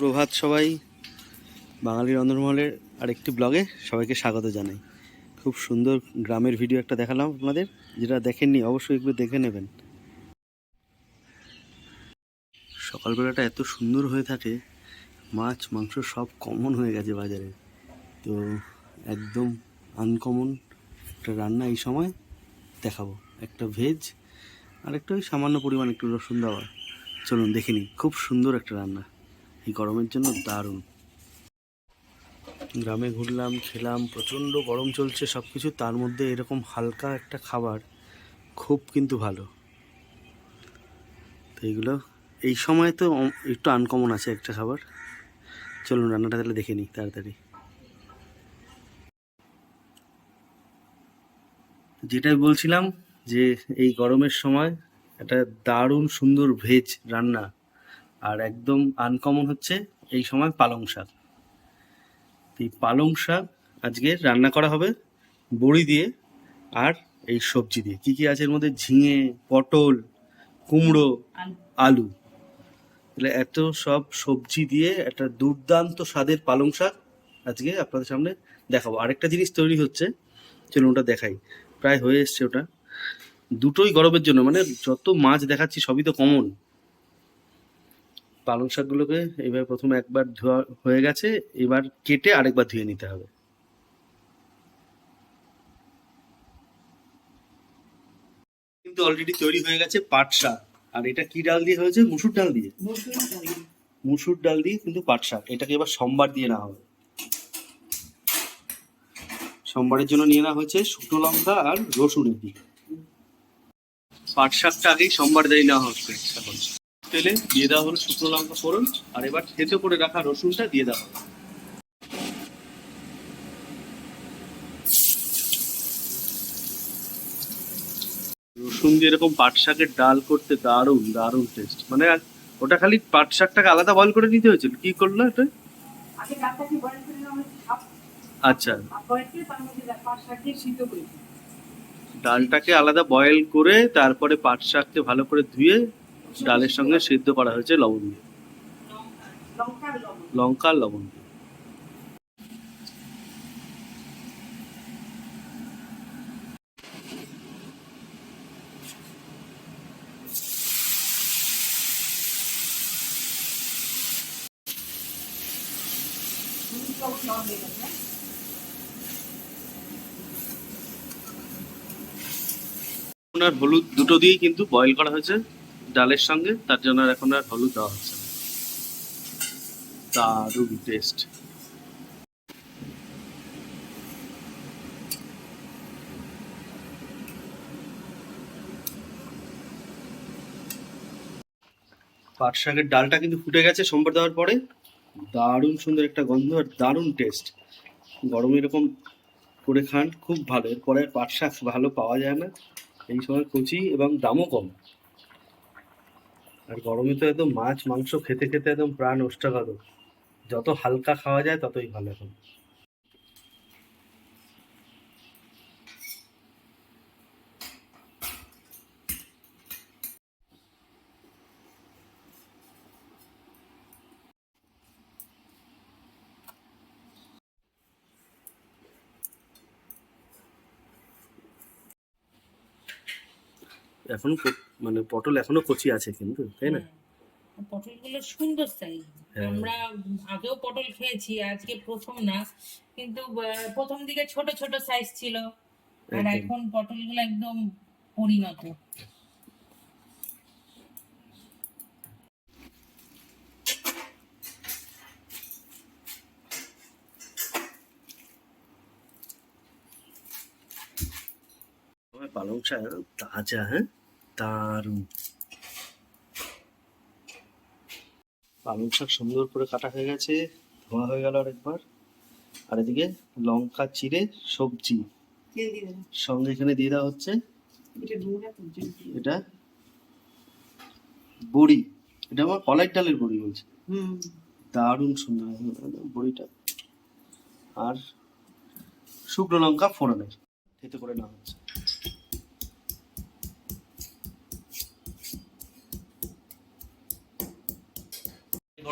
সুপ্রভাত সবাই। বাঙালি রন্ধনমহলের আরেকটি ব্লগে সবাইকে স্বাগত জানাই। খুব সুন্দর গ্রামের ভিডিও একটা দেখালাম আপনাদের, যেটা দেখেননি অবশ্যই একটু দেখে নেবেন। সকালবেলাটা এত সুন্দর হয়ে থাকে, মাছ, মাংস সব কমন হয়ে গেছে বাজারে। তো একদম আনকমন একটা রান্না এই সময় দেখাবো। একটা ভেজ আর একটা সামান্য পরিমাণ একটু রসুন দেওয়া। চলুন দেখে নিই, খুব সুন্দর একটা রান্না। এই গরমের জন্য দারুণ। গ্রামে ঘুরলাম, খেলাম, প্রচণ্ড গরম চলছে সব কিছু তার মধ্যে এরকম হালকা একটা খাবার খুব কিন্তু ভালো। তো এইগুলো, এই সময় তো একটু আনকমন আছে একটা খাবার। চলুন রান্নাটা তাহলে দেখে নিই তাড়াতাড়ি। যেটাই বলছিলাম যে এই গরমের সময় একটা দারুণ সুন্দর ভেজ রান্না আর একদম আনকমন হচ্ছে এই সময় পালং শাক। এই পালং শাক আজকে রান্না করা হবে বড়ি দিয়ে আর এই সবজি দিয়ে। কি কি আছে এর মধ্যে? ঝিঙে পটল কুমড়ো আলু। তাহলে এত সব সবজি দিয়ে একটা দুর্দান্ত স্বাদের পালং শাক আজকে আপনাদের সামনে দেখাবো। আরেকটা জিনিস তৈরি হচ্ছে চলুন ওটা দেখাই। প্রায় হয়ে এসছে ওটা। দুটোই গরমের জন্য মানে যত মাছ দেখাচ্ছি সবই তো কমন পালং শাকগুলোকে এবার প্রথমে একবার ধোয়া হয়ে গেছে এবার কেটে আরেকবার ধুয়ে নিতে হবে। কিন্তু অলরেডি তৈরি হয়ে গেছে পাট শাক। আর এটা কি ডাল দিয়ে হয়েছে? মুসুর ডাল দিয়ে। মুসুর ডাল দিয়ে। কিন্তু পাট শাক। এটাকে এবার সোমবার দিয়ে নেওয়া হবে। সোমবারের জন্য নিয়ে নেওয়া হয়েছে শুকনো লঙ্কা আর রসুন এটি পাট শাকটা আগেই সোমবার দিয়ে নেওয়া হচ্ছে এখন তেলে দিয়ে দেওয়া হলো শুকনো লঙ্কা ফোড়ন আর এবার থেতো করে রাখা রসুনটা দিয়ে দেওয়া হলো। রসুন দিয়ে এরকম পাট শাকের ডাল করতে দারুণ দারুণ টেস্ট মানে ওটা খালি পাট শাকটাকে আলাদা বয়ল করে নিতে হয়েছিল। কি করল এটা? আচ্ছা। ডালটাকে আলাদা বয়েল করে তারপরে পাট শাককে ভালো করে ধুয়ে ডালের সঙ্গে সিদ্ধ করা হয়েছে লবণ দিয়ে। লঙ্কা আর লবণ দিয়ে। আর হলুদ দুটো দিয়েই কিন্তু বয়েল করা হয়েছে। ডালের সঙ্গে, তার জন্য আর এখন আর হলুদ দেওয়া হচ্ছে না। দারুণ টেস্ট পাট শাকের ডালটা কিন্তু ফুটে গেছে সোমবার দেওয়ার পরে। দারুণ সুন্দর একটা গন্ধ আর দারুণ টেস্ট গরমে এরকম করে খান, খুব ভালো। এরপরে পাট শাক ভালো পাওয়া যায় না। এই সময় কচি এবং দামও কম। আর গরমে তো একদম মাছ, মাংস খেতে খেতে একদম প্রাণ ওষ্ঠাগত যত হালকা খাওয়া যায়, ততই ভালো এখন। এখনও মানে পটল এখনও কচি আছে কিন্তু তাই না হুম। পটলগুলো সুন্দর সাইজ হ্যাঁ। আমরা আগেও পটল খেয়েছি আজকে প্রথম না কিন্তু প্রথম দিকে ছোট ছোট সাইজ ছিল আর। এখন পটলগুলো একদম পরিণত পালং শাক তাজা হ্যাঁ দারুণ। পালং শাক সুন্দর করে কাটা হয়ে গেছে ধোয়া হয়ে গেল আরেকবার। আর এদিকে লঙ্কা চিড়ে সবজি তেল দিয়ে দেবেন। সঙ্গে এখানে দিয়ে দেওয়া হচ্ছে। এটা বড়ি। এটা আমার কলাই ডালের বড়ি বলছে। হুম। দারুণ সুন্দর একদম বড়িটা। আর শুকনো লঙ্কা ফোড়নের এতে করে নেওয়া হচ্ছে।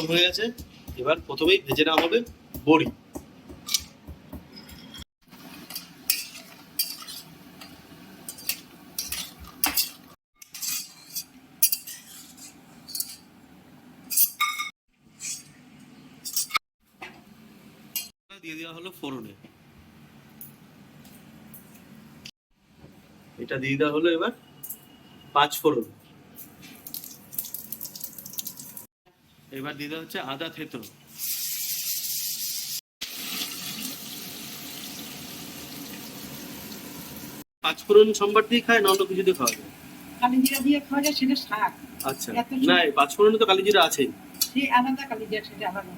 গরম হয়ে গেছে। এবার প্রথমেই ভেজে নেওয়া হবে বড়ি। দিয়ে দেওয়া হলো ফোড়নে। এটা দিয়ে দেওয়া হলো এবার পাঁচ ফোড়ন। এবার দেওয়া হচ্ছে আদা থেতো। পাঁচ ফোড়ন সোমবার দিয়ে খায় না অন্য কিছু দিয়ে খাওয়া যায়? কালি জিরা দিয়ে খাওয়া যায় সেটা শাক। আচ্ছা। না এই পাঁচ ফোড়নে তো কালি জিরা আছে সে আলাদা কালি জিরা সেটা আলাদা।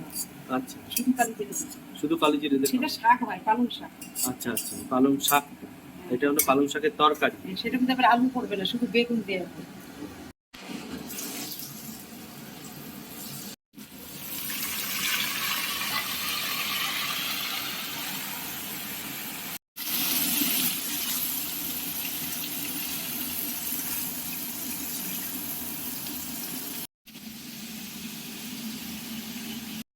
আচ্ছা। শুধু কালি জিরা দিয়ে। শুধু কালি জিরে দিয়ে সেটা শাক হয় পালং শাক। আচ্ছা আচ্ছা। পালং শাক। এটা হলো পালং শাকের তরকারি। সেটা কিন্তু আবার আলু পড়বে না শুধু বেগুন দিয়ে হবে।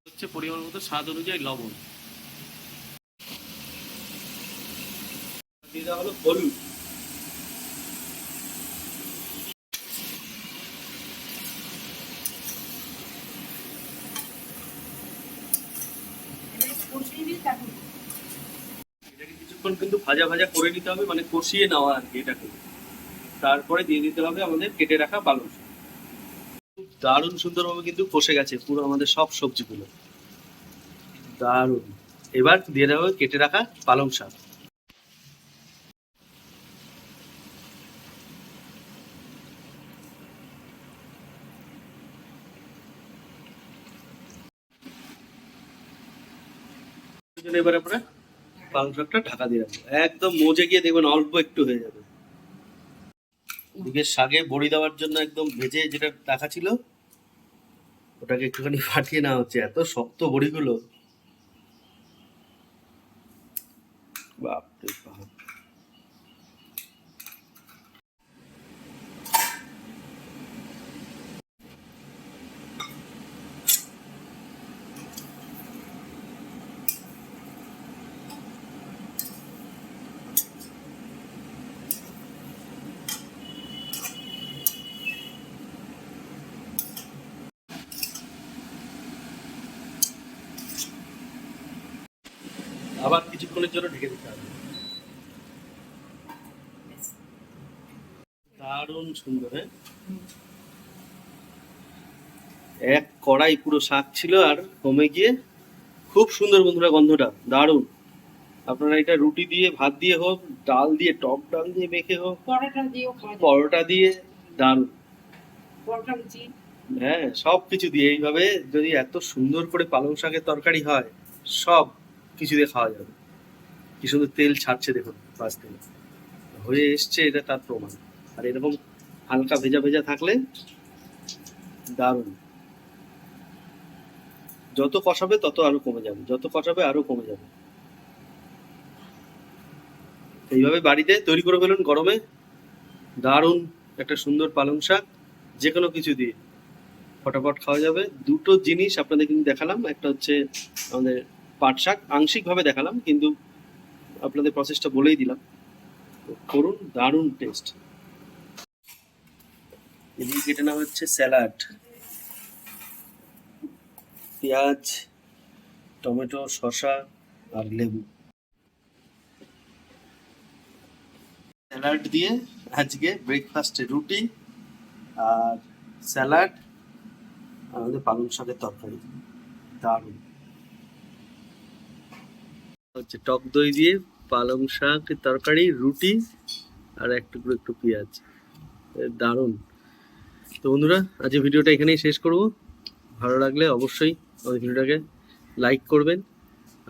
হচ্ছে পরিমাণ মতো স্বাদ অনুযায়ী লবণ। দিয়ে দেওয়া হলো হলুদ। এটাকে কিছুক্ষণ কিন্তু ভাজা ভাজা করে নিতে হবে মানে কষিয়ে নেওয়া আর কি এটাকে। তারপরে দিয়ে দিতে হবে আমাদের কেটে রাখা পালং খুব দারুণ সুন্দরভাবে কিন্তু কষে গেছে পুরো আমাদের সব সবজিগুলো। দারুণ। এবার দিয়ে হবে কেটে রাখা পালং শাক। এবার আমরা পালং শাকটা ঢাকা দিয়ে রাখব। একদম মজে গিয়ে দেখবেন অল্প একটু হয়ে যাবে। এদিকে শাকে বড়ি দেওয়ার জন্য একদম ভেজে যেটা রাখা ছিল, ওটাকে একটুখানি ফাটিয়ে নেওয়া হচ্ছে। এত শক্ত বড়িগুলো। Well, আবার কিছুক্ষণের জন্য ঢেকে দিতে হবে। দারুণ সুন্দর হ্যাঁ? এক কড়াই পুরো শাক ছিল আর কমে গিয়ে খুব সুন্দর বন্ধুরা গন্ধটা দারুণ। আপনারা এটা রুটি দিয়ে ভাত দিয়ে হোক ডাল দিয়ে টক ডাল দিয়ে মেখে হোক পরোটা দিয়েও পরোটা দিয়ে দারুণ। হ্যাঁ সব কিছু দিয়ে। এইভাবে যদি এত সুন্দর করে পালং শাকের তরকারি হয় সব কিছু দিয়ে খাওয়া যাবে। কি সুন্দর তেল ছাড়ছে দেখুন বাস থেকে হয়ে এসছে, এটা তার প্রমাণ। আর এরকম হালকা ভেজা ভেজা থাকলে দারুণ। যত কষাবে তত আরও কমে যাবে, যত কষাবে আরও কমে যাবে। এইভাবে বাড়িতে তৈরি করে ফেলুন গরমে। দারুণ একটা সুন্দর পালং শাক যে কোনো কিছু দিয়ে। ফটাফট খাওয়া যাবে। দুটো জিনিস আপনাদের কিন্তু দেখালাম, একটা হচ্ছে আমাদের পাট শাক আংশিকভাবে দেখালাম, কিন্তু আপনাদের প্রসেসটা বলেই দিলাম। করুন, দারুণ টেস্ট এদিকে কেটে নেওয়া হচ্ছে স্যালাড পেঁয়াজ, টমেটো, শসা আর লেবু। স্যালাড দিয়ে আজকে ব্রেকফাস্টে রুটি আর স্যালাড আমাদের পালং শাকের তরকারি। দারুণ। হচ্ছে টক দই দিয়ে পালং শাক, তরকারি, রুটি আর এক টুকরো একটু পেঁয়াজ। দারুণ। তো বন্ধুরা, আজকে ভিডিওটা এখানেই শেষ করব। ভালো লাগলে অবশ্যই আমাদের ভিডিওটাকে লাইক করবেন।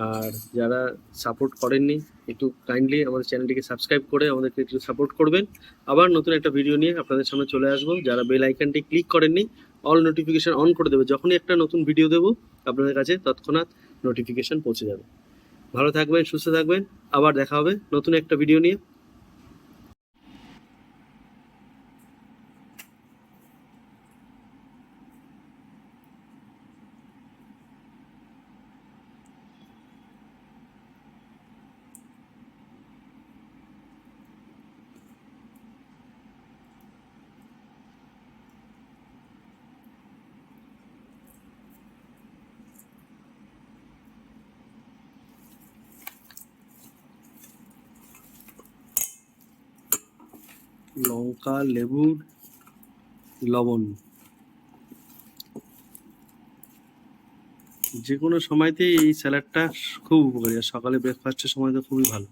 আর যারা সাপোর্ট করেননি, একটু কাইন্ডলি আমাদের চ্যানেলটিকে সাবস্ক্রাইব করে আমাদেরকে একটু সাপোর্ট করবেন। আবার নতুন একটা ভিডিও নিয়ে আপনাদের সামনে চলে আসব। যারা বেল আইকনটি ক্লিক করেননি, অল নোটিফিকেশন অন করে দেবে। যখনই একটা নতুন ভিডিও দেবো, আপনাদের কাছে তৎক্ষণাৎ নোটিফিকেশন পৌঁছে যাবে। ভালো থাকবেন সুস্থ থাকবেন। আবার দেখা হবে নতুন একটা ভিডিও নিয়ে। লঙ্কা লেবুর লবণ। যে কোনো সময়তেই এই স্যালাডটা খুব উপকারী আর সকালে ব্রেকফাস্টের সময় তো খুবই ভালো।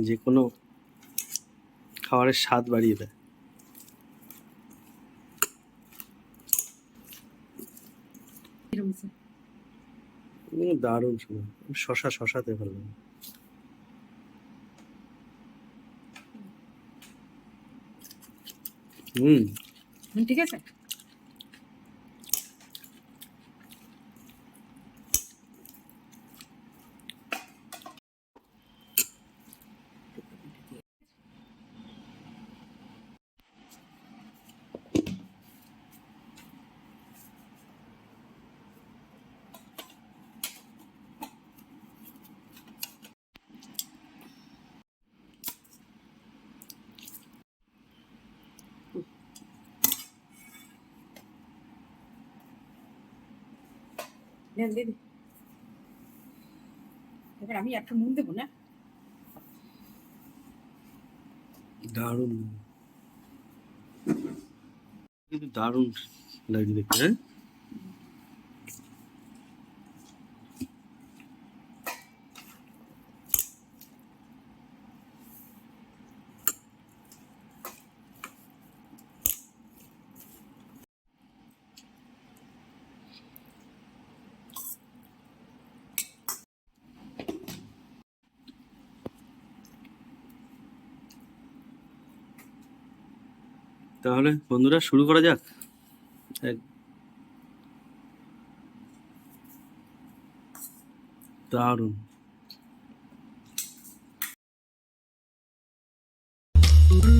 যে কোনো খাবারের স্বাদ বাড়িয়ে দেয়। দারুণ সময় শশা শশাতে ভালো লাগে। হুম। ঠিক আছে? দেন, দিদি এবার আমি একটু নুন দেবো না? দারুণ। কিন্তু দারুণ লাগছে দেখতে তাহলে বন্ধুরা শুরু করা যাক। দারুণ thank you